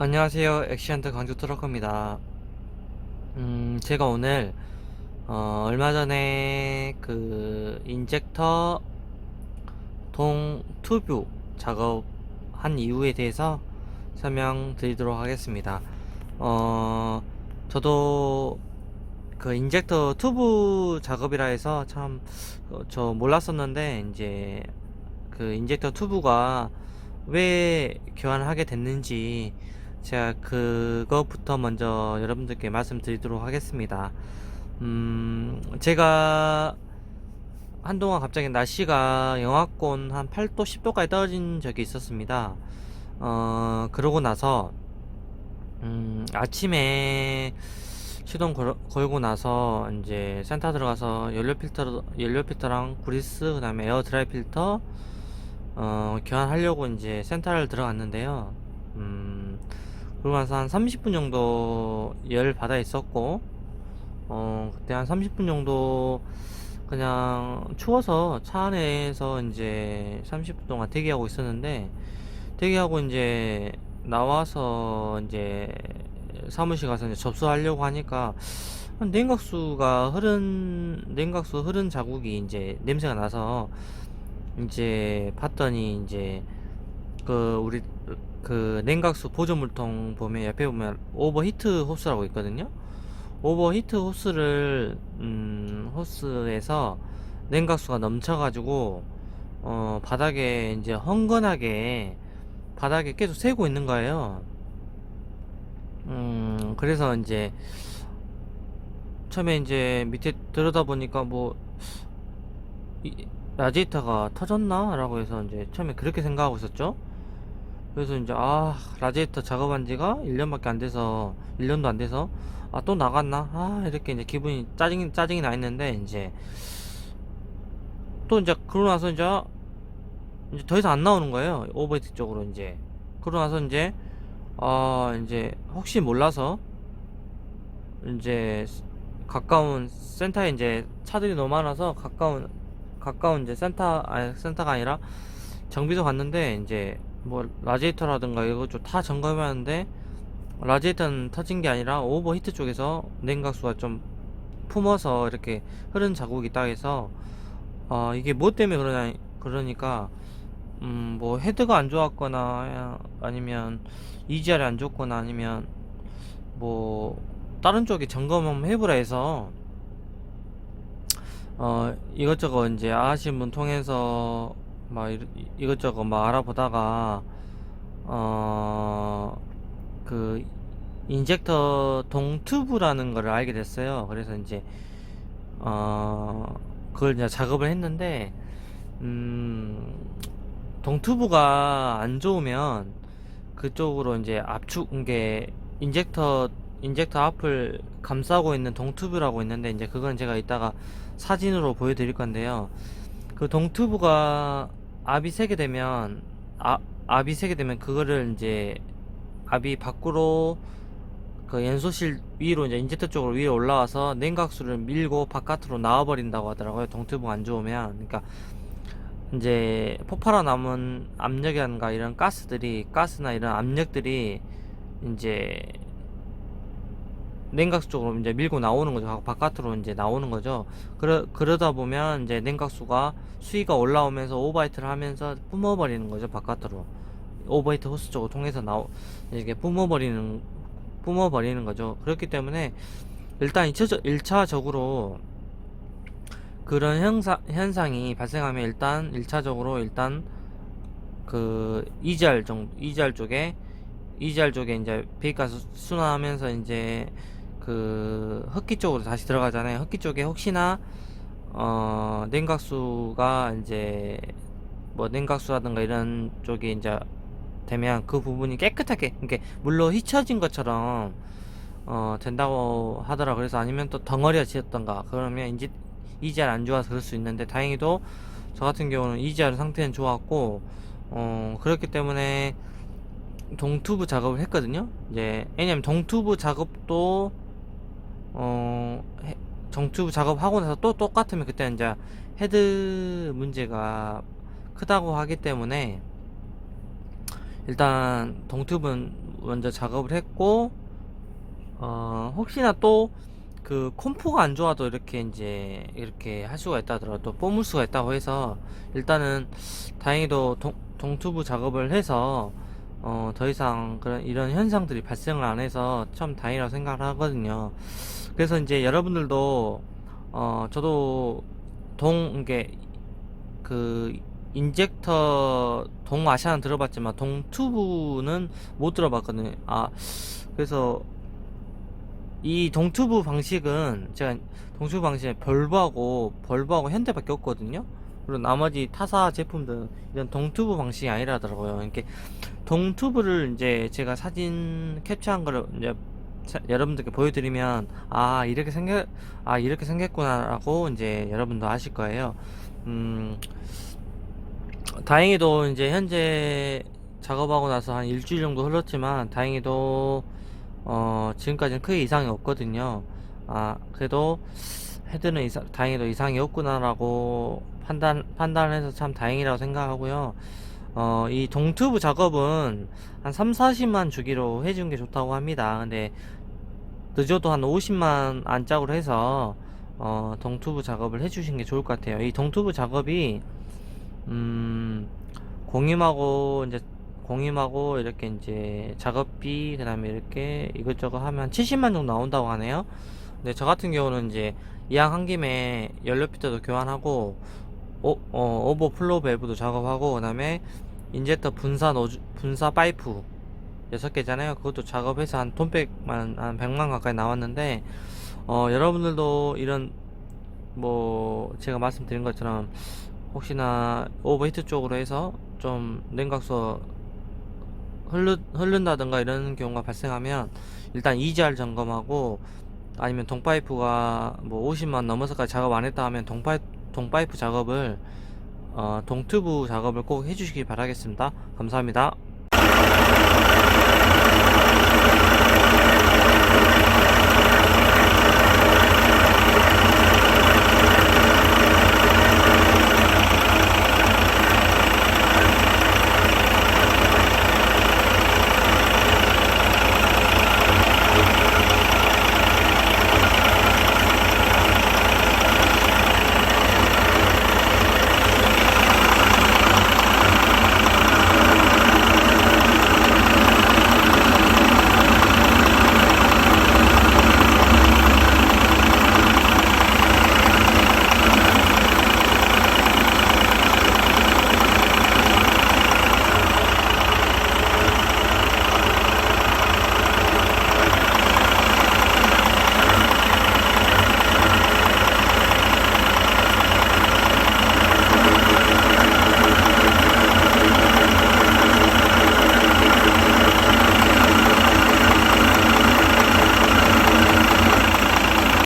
안녕하세요. 엑시안트 강주 트럭커입니다. 음, 제가 오늘, 어, 얼마 전에 그, 인젝터 동 투뷰 작업한 이유에 대해서 설명드리도록 하겠습니다. 어, 저도 그 인젝터 튜브 작업이라 해서 참, 어, 저 몰랐었는데, 이제, 그 인젝터 튜브가 왜 교환을 하게 됐는지, 제가 그것부터 먼저 여러분들께 말씀드리도록 하겠습니다. 음, 제가 한동안 갑자기 날씨가 영하권 한 8도, 10도까지 떨어진 적이 있었습니다. 어, 그러고 나서, 음, 아침에 시동 걸, 걸고 나서 이제 센터 들어가서 연료 필터, 연료 필터랑 브리스, 그 다음에 에어 드라이 필터, 어, 교환하려고 이제 센터를 들어갔는데요. 음, 그러고 나서 한 30분 정도 열 받아 있었고, 어, 그때 한 30분 정도 그냥 추워서 차 안에서 이제 30분 동안 대기하고 있었는데, 대기하고 이제 나와서 이제 사무실 가서 이제 접수하려고 하니까, 냉각수가 흐른, 냉각수 흐른 자국이 이제 냄새가 나서, 이제 봤더니 이제 그 우리 그 냉각수 보조 물통 보면 옆에 보면 오버히트 호스라고 있거든요. 오버히트 호스를 음 호스에서 냉각수가 넘쳐가지고 어 바닥에 이제 헝건하게 바닥에 계속 새고 있는 거예요. 음 그래서 이제 처음에 이제 밑에 들여다 보니까 뭐 이, 라디에이터가 터졌나? 라고 해서 이제 처음에 그렇게 생각하고 있었죠. 그래서 이제 아 라디에이터 작업한 지가 1년밖에 안 돼서 1년도 안 돼서 아 또 나갔나? 아 이렇게 이제 기분이 짜증이 짜증이 나 있는데 이제 또 이제 그러고 나서 이제 이제 더 이상 안 나오는 거예요. 오버히트 쪽으로 이제 그러고 나서 이제 아 이제 혹시 몰라서 이제 가까운 센터에 이제 차들이 너무 많아서 가까운 가까운 이제 센터 아니 센터가 아니라 정비소 갔는데 이제 뭐 라지에이터라든가 좀다 점검해봤는데 라지에이터는 터진 게 아니라 오버히트 쪽에서 냉각수가 좀 품어서 이렇게 흐른 자국이 있다 해서 아 이게 뭐 때문에 그러냐 그러니까 음 뭐 헤드가 안 좋았거나 아니면 EGR이 안 좋거나 아니면 뭐 다른 쪽에 점검 한번 해보라 해서 어 이것저것 이제 아시는 분 통해서 막 이- 이것저것 막 알아보다가 어 그 인젝터 동튜브라는 거를 알게 됐어요. 그래서 이제 어 그걸 이제 작업을 했는데 음 동튜브가 안 좋으면 그쪽으로 이제 압축 이게 인젝터 인젝터 앞을 감싸고 있는 동튜브라고 있는데 이제 그건 제가 이따가 사진으로 보여드릴 건데요. 그 동튜브가 압이 세게 되면 아, 압이 세게 되면 그거를 이제 압이 밖으로 그 연소실 위로 이제 인젝터 쪽으로 위로 올라와서 냉각수를 밀고 바깥으로 나와버린다고 하더라고요. 동튜브가 안 좋으면 그러니까 이제 폭발아 남은 압력이라든가 이런 가스들이 가스나 이런 압력들이 이제 냉각수 쪽으로 이제 밀고 나오는 거죠. 바깥으로 이제 나오는 거죠. 그러, 그러다 보면 이제 냉각수가 수위가 올라오면서 오버히트를 하면서 뿜어버리는 거죠. 바깥으로. 오버히트 호스 쪽을 통해서 나오, 이게 뿜어버리는, 뿜어버리는 거죠. 그렇기 때문에 일단 1차, 1차적으로 그런 현상, 현상이 발생하면 일단 1차적으로 일단 그 EGR 정 EGR 쪽에 EGR 쪽에 이제 배기가스 순환하면서 이제 그 흡기 쪽으로 다시 들어가잖아요. 흡기 쪽에 혹시나 어 냉각수가 이제 뭐 냉각수라든가 이런 쪽이 이제 되면 그 부분이 깨끗하게 이렇게 물로 휘쳐진 것처럼 어 된다고 하더라. 그래서 아니면 또 덩어리가 지었던가 그러면 이제 EGR 안 좋아서 그럴 수 있는데 다행히도 저 같은 경우는 EGR 상태는 좋았고 어 그렇기 때문에 동투브 작업을 했거든요. 이제 왜냐면 동투브 작업도 어 해- 정투브 작업하고 나서 또 똑같으면 그때 이제 헤드 문제가 크다고 하기 때문에 일단 동투브는 먼저 작업을 했고 어 혹시나 또그 컴포가 안 좋아도 이렇게 이제 이렇게 할 수가 있다 하더라도 또 뽑을 수가 있다고 해서 일단은 다행히도 동, 동투부 작업을 해서 어 더 이상 그런 이런 현상들이 발생을 안 해서 참 다행이라고 생각을 하거든요. 그래서 이제 여러분들도 어 저도 동 이게 그 인젝터 동아시아는 들어봤지만 동투부는 못 들어봤거든요. 아 그래서 이 동투부 방식은 제가 동투부 방식에 벌브하고 벌브하고 현대밖에 없거든요. 그리고 나머지 타사 제품들은 이런 동투부 방식이 아니라더라고요. 이렇게 동투부를 이제 제가 사진 캡처한 거를 이제 자- 여러분들께 보여드리면 아 이렇게 생겨 아 이렇게 생겼구나라고 이제 여러분도 아실 거예요. 음 다행히도 이제 현재 작업하고 나서 한 일주일 정도 흘렀지만 다행히도 어 지금까지는 크게 이상이 없거든요. 아 그래도 헤드는 이상 다행히도 이상이 없구나라고 판단 판단해서 참 다행이라고 생각하고요. 어 이 동튜브 작업은 한 3, 40만 주기로 해주는 게 좋다고 합니다. 근데 늦어도 한 50만 안짝으로 해서 어 동튜브 작업을 해주시는 게 좋을 것 같아요. 이 동튜브 작업이 음, 공임하고 이제 공임하고 이렇게 이제 작업비 그다음에 이렇게 이것저것 하면 70만 정도 나온다고 하네요. 근데 저 같은 경우는 이제 이왕 한 김에 연료 필터도 교환하고 오, 어, 오버플로우 밸브도 작업하고 그다음에 인젝터 분사 노즈 분사 파이프 6개잖아요. 그것도 작업해서 한 돈백만 한 100만 가까이 나왔는데 어, 여러분들도 이런 뭐 제가 말씀드린 것처럼 혹시나 오버히트 쪽으로 해서 좀 냉각수 흐르, 흐른다든가 이런 경우가 발생하면 일단 EGR 점검하고 아니면 동파이프가 뭐 50만 넘어서까지 작업 안 했다 하면 동파이, 동파이프 작업을 어, 동튜브 작업을 꼭 해주시기 바라겠습니다. 감사합니다.